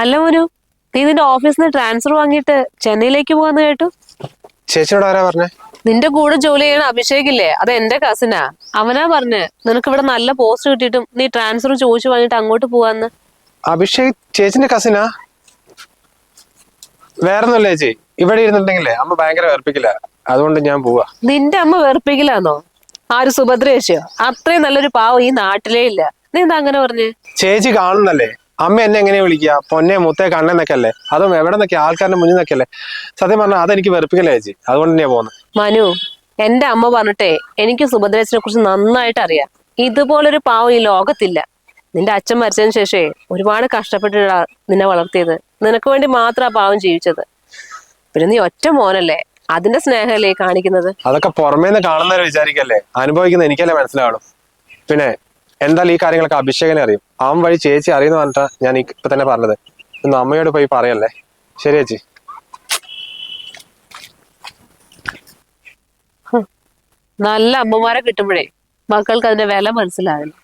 അല്ല മോനു നീ നിന്റെ ഓഫീസിൽ നിന്ന് ട്രാൻസ്ഫർ വാങ്ങിയിട്ട് ചെന്നൈയിലേക്ക് പോവാന്ന് കേട്ടു. ചേച്ചിയോട് ആരാ പറഞ്ഞേ? നിന്റെ കൂടെ ജോലി ചെയ്യണ അഭിഷേക് ഇല്ലേ? അത് എന്റെ കസിനാ അവനാ പറഞ്ഞ് നിനക്ക് ഇവിടെ നല്ല പോസ്റ്റ് കിട്ടിയിട്ടും നീ ട്രാൻസ്ഫർ ചോദിച്ചു വാങ്ങിട്ട് അങ്ങോട്ട് പോവാന്ന്. അഭിഷേക് ചേച്ചിന്റെ കസിനാ വേറൊന്നുമില്ല ചേച്ചി. ഇവിടെ ഇരുന്നിട്ടുണ്ടെങ്കിലേ അമ്മ ഭയങ്കര വെറുപ്പിക്കില്ല അതുകൊണ്ട് ഞാൻ പോവാ. നിന്റെ അമ്മ വെറുപ്പിക്കില്ലാന്നോ ആര് സുഭദ്രേശയോ അത്രയും നല്ലൊരു പാവം ഈ നാട്ടിലേ ഇല്ല. നീ എന്താ അങ്ങനെ പറഞ്ഞേ? ചേച്ചി കാണുന്നല്ലേ? അമ്മ എന്നെ എങ്ങനെ വിളിക്കുക? പൊന്നെ മുത്തേ കണ്ണെന്നൊക്കെ അല്ലേ അതും എവിടെ നിന്നൊക്കെ ആൾക്കാരുടെ മുന്നിൽ നിന്നൊക്കെ അല്ലേ സത്യം പറഞ്ഞാൽ അതെനിക്ക് വെറുപ്പിക്കലേ ചേച്ചി. അതുകൊണ്ട് തന്നെയാ പോകുന്നത് മനു എന്റെ അമ്മ പറഞ്ഞിട്ടേ എനിക്ക് സുഭദ്രേശനെ കുറിച്ച് നന്നായിട്ട് അറിയാം. ഇതുപോലൊരു പാവം ഈ ലോകത്തില്ല. നിന്റെ അച്ഛൻ മരിച്ചതിന് ശേഷേ ഒരുപാട് കഷ്ടപ്പെട്ടിട്ടാ നിന്നെ വളർത്തിയത്. നിനക്ക് വേണ്ടി മാത്രം ആ പാവം ജീവിച്ചത്. പിന്നെ നീ ഒറ്റ മോനല്ലേ? അതിന്റെ സ്നേഹമല്ലേ കാണിക്കുന്നത്? അതൊക്കെ പുറമേന്ന് കാണുന്നവരെ വിചാരിക്കല്ലേ? അനുഭവിക്കുന്ന എനിക്കല്ലേ മനസ്സിലാവുള്ളൂ. പിന്നെ എന്തായാലും ഈ കാര്യങ്ങളൊക്കെ അഭിഷേകനെ അറിയും. അവൻ വഴി ചേച്ചി അറിയുന്ന പറഞ്ഞിട്ടാണ് ഞാൻ ഇപ്പൊ തന്നെ പറഞ്ഞത്. ഒന്ന് അമ്മയോട് പോയി പറയല്ലേ? ശരി ചേച്ചി. നല്ല അമ്മമാരെ കിട്ടുമ്പോഴേ മക്കൾക്ക് അതിന്റെ വില മനസ്സിലാവില്ല.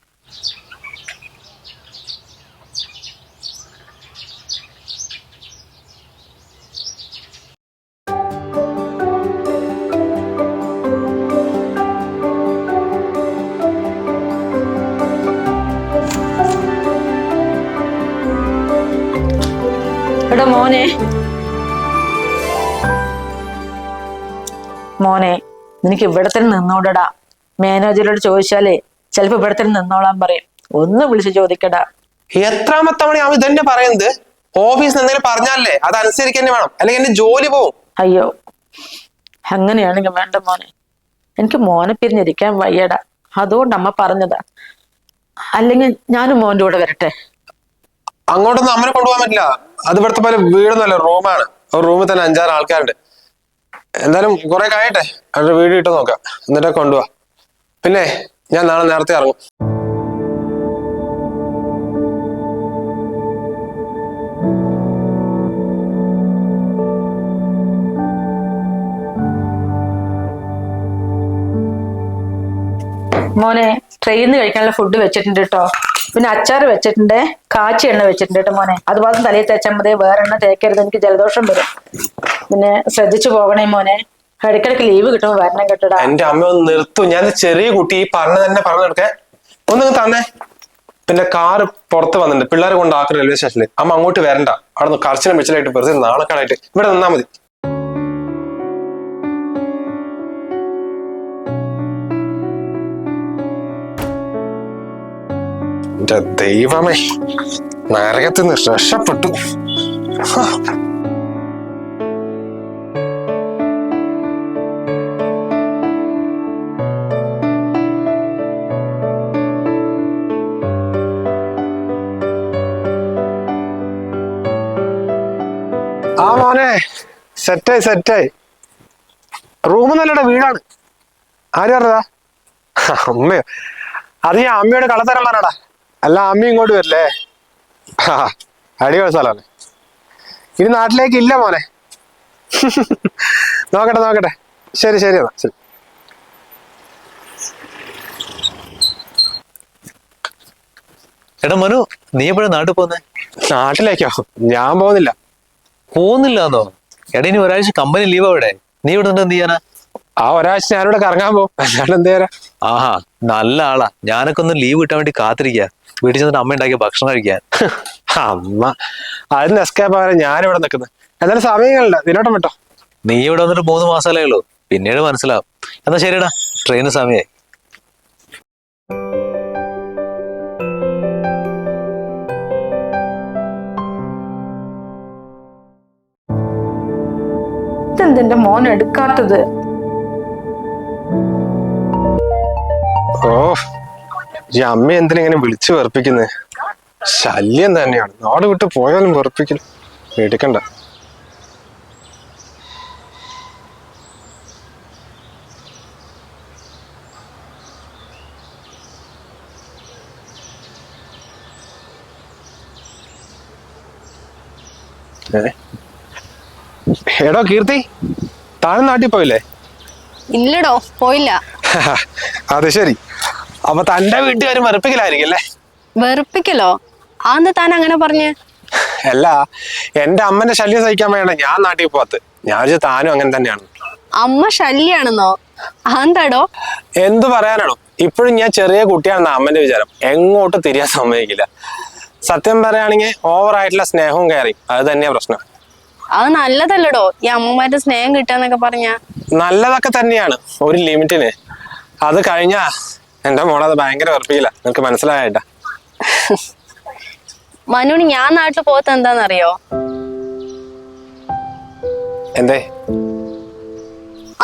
മോനെ നിനക്ക് ഇവിടെ തന്നെ നിന്നോടടാ. മാനേജരോട് ചോദിച്ചാലേ ചിലപ്പോ ഇവിടെ തന്നെ നിന്നോളാൻ പറയും. ഒന്ന് വിളിച്ച് ചോദിക്കടാ. എത്രാമത്തെ തവണ അവൻ ഇതന്നെ പറയുന്നത്? ഓഫീസിൽ എന്തെങ്കിലും പറഞ്ഞാലേ അത് അനുസരിക്കാൻ വേണം. അല്ലെങ്കിൽ എന്റെ ജോലി പോവും. അയ്യോ അങ്ങനെയാണെങ്കിൽ വേണ്ട മോനെ. എനിക്ക് മോനെ പിരിഞ്ഞിരിക്കാൻ വയ്യടാ. അതുകൊണ്ട് അമ്മ പറഞ്ഞതാ. അല്ലെങ്കിൽ ഞാനും മോന്റെ കൂടെ വരട്ടെ. അങ്ങോട്ടൊന്നും അമ്മനെ കൊണ്ടുപോകാൻ പറ്റില്ല. അത് ഇവിടുത്തെ പോലെ വീടൊന്നുമല്ല റൂമാണ്. റൂമിൽ തന്നെ അഞ്ചാറ് ആൾക്കാരുണ്ട്. എന്തായാലും കുറെ കഴിയട്ടെ അവരുടെ വീട് ഇട്ട് നോക്കാം. എന്നിട്ട് കൊണ്ടുപോവാ പിന്നെ ഞാൻ നാളെ നേരത്തെ ഇറങ്ങും. മോനെ ട്രെയിനിൽ കഴിക്കാനുള്ള ഫുഡ് വെച്ചിട്ടുണ്ട് കേട്ടോ പിന്നെ അച്ചാർ വെച്ചിട്ടുണ്ട് കാച്ചി എണ്ണ വെച്ചിട്ടുണ്ട് മോനെ. അതുപോലെ തലയിൽ തേച്ചാൽ മതി വേറെ എണ്ണ തേക്കരുത് എനിക്ക് ജലദോഷം വരും. പിന്നെ ശ്രദ്ധിച്ചു പോകണേ മോനെ. ഇടയ്ക്കിടയ്ക്ക് ലീവ് കിട്ടുമ്പോൾ വരണം കേട്ടോടാ എന്റെ അമ്മ ഒന്ന് നിർത്തും. ഞാൻ ചെറിയ കുട്ടി ഈ പറഞ്ഞ തന്നെ പറഞ്ഞു കൊടുക്കേ. ഒന്ന് തന്നേ. പിന്നെ കാറ് പുറത്ത് വന്നിട്ടുണ്ട്. പിള്ളേരെ ആക്കുന്ന റെയിൽവേ സ്റ്റേഷനിൽ അമ്മ അങ്ങോട്ട് വരണ്ട. അവിടെ നിന്ന് കർശനം വെച്ചിലായിട്ട് വെറുതെ നാളെ കാണായിട്ട് ഇവിടെ നിന്നാ മതി. എന്റെ ദൈവമേ. നരകത്തിൽ നിന്ന് രക്ഷപ്പെട്ടു. ആ മോനെ സെറ്റായി സെറ്റായി. റൂം നല്ലയുടെ വീടാണ്. ആര് പറഞ്ഞതാ? അമ്മയോ അത് ഞാൻ അമ്മയോട് കള്ളത്തരം പറഞ്ഞടാ അല്ല അമ്മ ഇങ്ങോട്ട് വരില്ലേ? ആ, അടിപൊളി സ്ഥലമാണ്. ഇനി നാട്ടിലേക്ക് ഇല്ല മോനെ. നോക്കട്ടെ നോക്കട്ടെ. ശരി ശരി എന്നാ ശരി. എടാ മനു നീ എപ്പോഴാ നാട്ടിൽ പോന്നെ നാട്ടിലേക്കോ? ഞാൻ പോകുന്നില്ല. പോകുന്നില്ലാന്നോ? എടാ ഇനി ഒരാഴ്ച കമ്പനി ലീവ് അവിടെ. നീ ഇവിടെ നിന്ന് എന്ത് ചെയ്യാനാ? ആ ഒരാഴ്ച ഞാനിവിടെ കറങ്ങാൻ പോകും. അല്ലാണ്ട് എന്ത് ചെയ്യാനാ? ആഹാ നല്ല ആളാ. ഞാനൊക്കെ ഒന്ന് ലീവ് കിട്ടാൻ വേണ്ടി കാത്തിരിക്കാ. വീട്ടിൽ ചെന്നിട്ട് അമ്മ ഉണ്ടാക്കിയ ഭക്ഷണം കഴിക്കാൻ. അമ്മ. അതിന് എസ്കേപ്പ് ആകാൻ ഞാനിവിടെ നിൽക്കുന്നത് എന്നാലും സമയങ്ങളില്ല. നിന്നോട്ടം വിട്ടോ. നീ ഇവിടെ വന്നിട്ട് മൂന്ന് മാസമല്ലേ ഉള്ളൂ. പിന്നീട് മനസ്സിലാവും. എന്നാ ശരിടാ ട്രെയിന് സമയമായി ഇതെന്തെന്റെ മോൻ എടുക്കാത്തത്? ഓ ഈ അമ്മ എന്തിനെങ്ങനെ വിളിച്ചു വെറുപ്പിക്കുന്നേ? ശല്യം തന്നെയാണ്. നാട് വിട്ട് പോയാലും വെറുപ്പിക്കുന്നു എടുക്കണ്ട? എടോ കീർത്തി താഴെ നാട്ടിൽ പോയില്ലേ? ഇല്ലടോ പോയില്ല. അത് ശരി. അപ്പൊ തന്റെ വീട്ടുകാരും വെറുപ്പിക്കലായിരിക്കും അല്ലേ? വെറുപ്പിക്കലോ? അന്ന് താൻ അങ്ങനെ പറഞ്ഞു? അല്ല എന്റെ അമ്മന്റെ ശല്യം സഹിക്കാൻ വേണ്ട ഞാൻ നാട്ടിൽ പോകാത്ത ഞാൻ താനും അങ്ങനെ തന്നെയാണ്. അമ്മ ശല്യാണെന്നോ? അതെന്താടോ? എന്തു പറയാനാണോ? ഇപ്പോഴും ഞാൻ ചെറിയ കുട്ടിയാണെന്ന അമ്മന്റെ വിചാരം. എങ്ങോട്ട് തിരിയാൻ സമ്മതിക്കില്ല. സത്യം പറയുകയാണെങ്കിൽ ഓവർ ആയിട്ടുള്ള സ്നേഹവും കയറി അത് തന്നെയാ പ്രശ്നം. അത് നല്ലതല്ലടോ. ഈ അമ്മമാരുടെ സ്നേഹം കിട്ടാന്നൊക്കെ പറഞ്ഞ. നല്ലതൊക്കെ തന്നെയാണ്. ഒരു ലിമിറ്റിന് അത് കഴിഞ്ഞാ എന്റെ മോളെ അത് ഭയങ്കര ഉറപ്പിക്കില്ല നിനക്ക് മനസ്സിലായിട്ടാ മനുവിന് ഞാൻ നാട്ടിൽ പോകത്ത എന്താന്നറിയോ എന്തേ?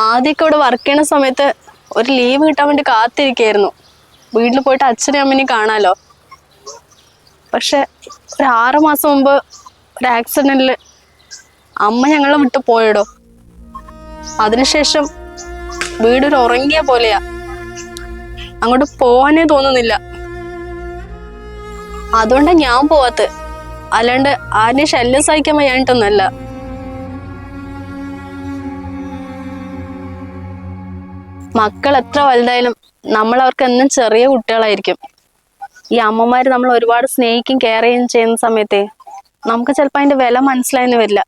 ആദ്യമൊക്കെ ഇവിടെ വർക്ക് ചെയ്യണ സമയത്ത് ഒരു ലീവ് കിട്ടാൻ വേണ്ടി കാത്തിരിക്കായിരുന്നു. വീട്ടിൽ പോയിട്ട് അച്ഛനെയും അമ്മനെയും കാണാലോ. പക്ഷെ ഒരു ആറ് മാസം മുമ്പ് ഒരു ആക്സിഡന്റിൽ അമ്മ ഞങ്ങളെ വിട്ടു പോയടോ. അതിനുശേഷം വീടൊരു ഉറങ്ങിയ പോലെയാ. അങ്ങോട്ട് പോവാനേ തോന്നുന്നില്ല. അതുകൊണ്ടാ ഞാൻ പോവാത്ത്. അല്ലാണ്ട് ആരെയും ശല്യം സഹിക്കാൻ വയ്യായിട്ടൊന്നല്ല മക്കൾ എത്ര വലുതായാലും നമ്മൾ അവർക്ക് എന്നും ചെറിയ കുട്ടികളായിരിക്കും. ഈ അമ്മമാര് നമ്മൾ ഒരുപാട് സ്നേഹിക്കും കെയർ ചെയ്യുകയും ചെയ്യുന്ന സമയത്തെ നമുക്ക് ചിലപ്പോൾ അതിന്റെ വില മനസ്സിലായെന്ന് വരില്ല.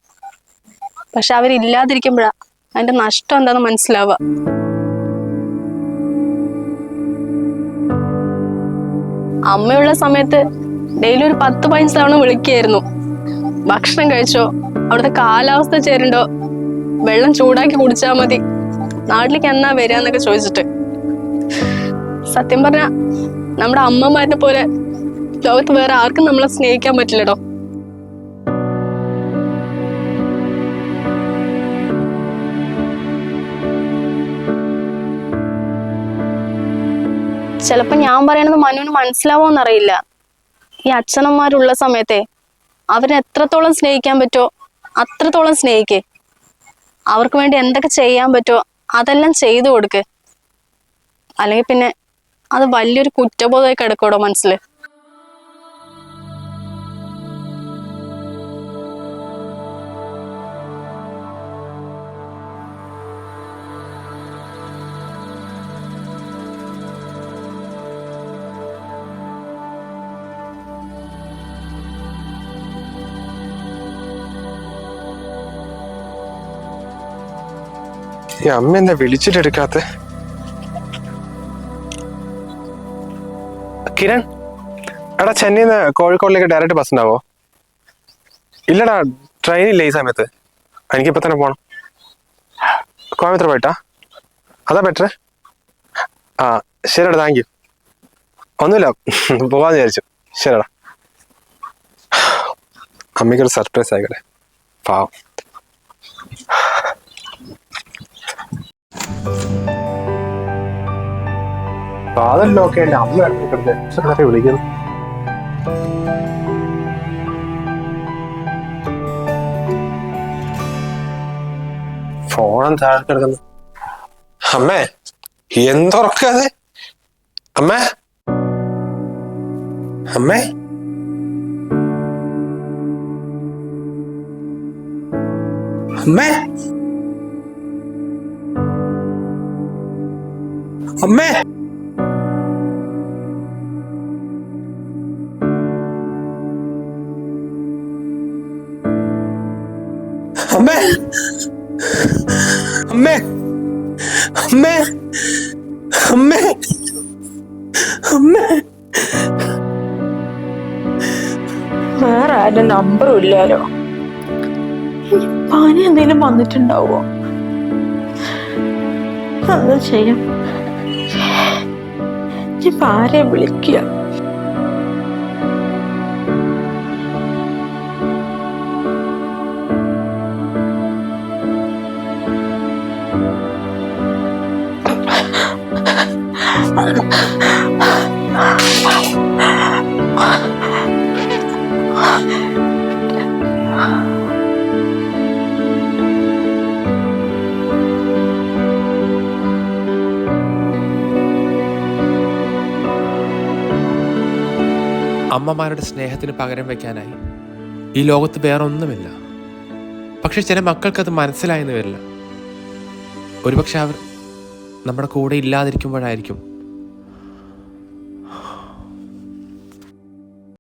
പക്ഷെ അവരില്ലാതിരിക്കുമ്പോഴാ അതിന്റെ നഷ്ടം എന്താന്ന് മനസ്സിലാവുക. അമ്മയുള്ള സമയത്ത് ഡെയിലി ഒരു പത്ത് പതിനഞ്ച് തവണ വിളിക്കുകയായിരുന്നു. ഭക്ഷണം കഴിച്ചോ? അവിടുത്തെ കാലാവസ്ഥ ചേരുണ്ടോ വെള്ളം ചൂടാക്കി കുടിച്ചാൽ മതി. നാട്ടിലേക്ക് എന്നാ വരികയെന്നൊക്കെ ചോദിച്ചിട്ട്. സത്യം പറഞ്ഞ നമ്മുടെ അമ്മമാരെ പോലെ ലോകത്ത് വേറെ ആർക്കും നമ്മളെ സ്നേഹിക്കാൻ പറ്റില്ലടോ. ചിലപ്പോ ഞാൻ പറയണത് മനുവിന് മനസ്സിലാവോന്നറിയില്ല. ഈ അച്ഛനന്മാരുള്ള സമയത്തെ അവരെ എത്രത്തോളം സ്നേഹിക്കാൻ പറ്റോ അത്രത്തോളം സ്നേഹിക്കേ. അവർക്ക് വേണ്ടി എന്തൊക്കെ ചെയ്യാൻ പറ്റോ അതെല്ലാം ചെയ്തു കൊടുക്ക്. അല്ലെങ്കിൽ പിന്നെ അത് വലിയൊരു കുറ്റബോധമായി കിടക്കൂടോ മനസ്സിൽ ഈ അമ്മ എന്നെ വിളിച്ചിട്ടെടുക്കാത്ത. കിരൺ? എടാ ചെന്നൈന്ന് കോഴിക്കോടിലേക്ക് ഡയറക്റ്റ് ബസ് ഉണ്ടാവോ? ഇല്ലടാ ട്രെയിൻ ഇല്ല ഈ സമയത്ത്? എനിക്കിപ്പോ തന്നെ പോണം. കോയമ്പത്തൂർ പോയിട്ടാ? അതാ ബെറ്റർ ആ ശരിടാ താങ്ക് യു ഒന്നുമില്ല പോവാന്ന് വിചാരിച്ചു. ശരിടാ അമ്മയ്ക്കൊരു സർപ്രൈസ് ആയിക്കോട്ടെ. പാവം. ഫാദറിലൊക്കെ എന്റെ അമ്മ ഇറങ്ങിയിട്ടുണ്ട്. വിളിക്കുന്നു. ഫോണും താഴെ കിടക്കുന്നു. അമ്മേ എന്തൊറക്കാതെ അമ്മേ. അമ്മേ. അമ്മേ. അമ്മേ. അമ്മേ. അമ്മേ. അമ്മേ. അമ്മേ. അമ്മേ. വേറെ ആരുടെ നമ്പറും ഇല്ലാലോ? പനി എന്തെങ്കിലും വന്നിട്ടുണ്ടാവോ? എന്താ ചെയ്യാം? ഇപ്പൊ ആരെ വിളിക്കുക? അമ്മമാരുടെ സ്നേഹത്തിന് പകരം വെക്കാനായി ഈ ലോകത്ത് വേറെ ഒന്നുമില്ല പക്ഷെ ചില മക്കൾക്കത് മനസ്സിലായെന്ന് വരില്ല. ഒരുപക്ഷെ അവർ നമ്മുടെ കൂടെ ഇല്ലാതിരിക്കുമ്പോഴായിരിക്കും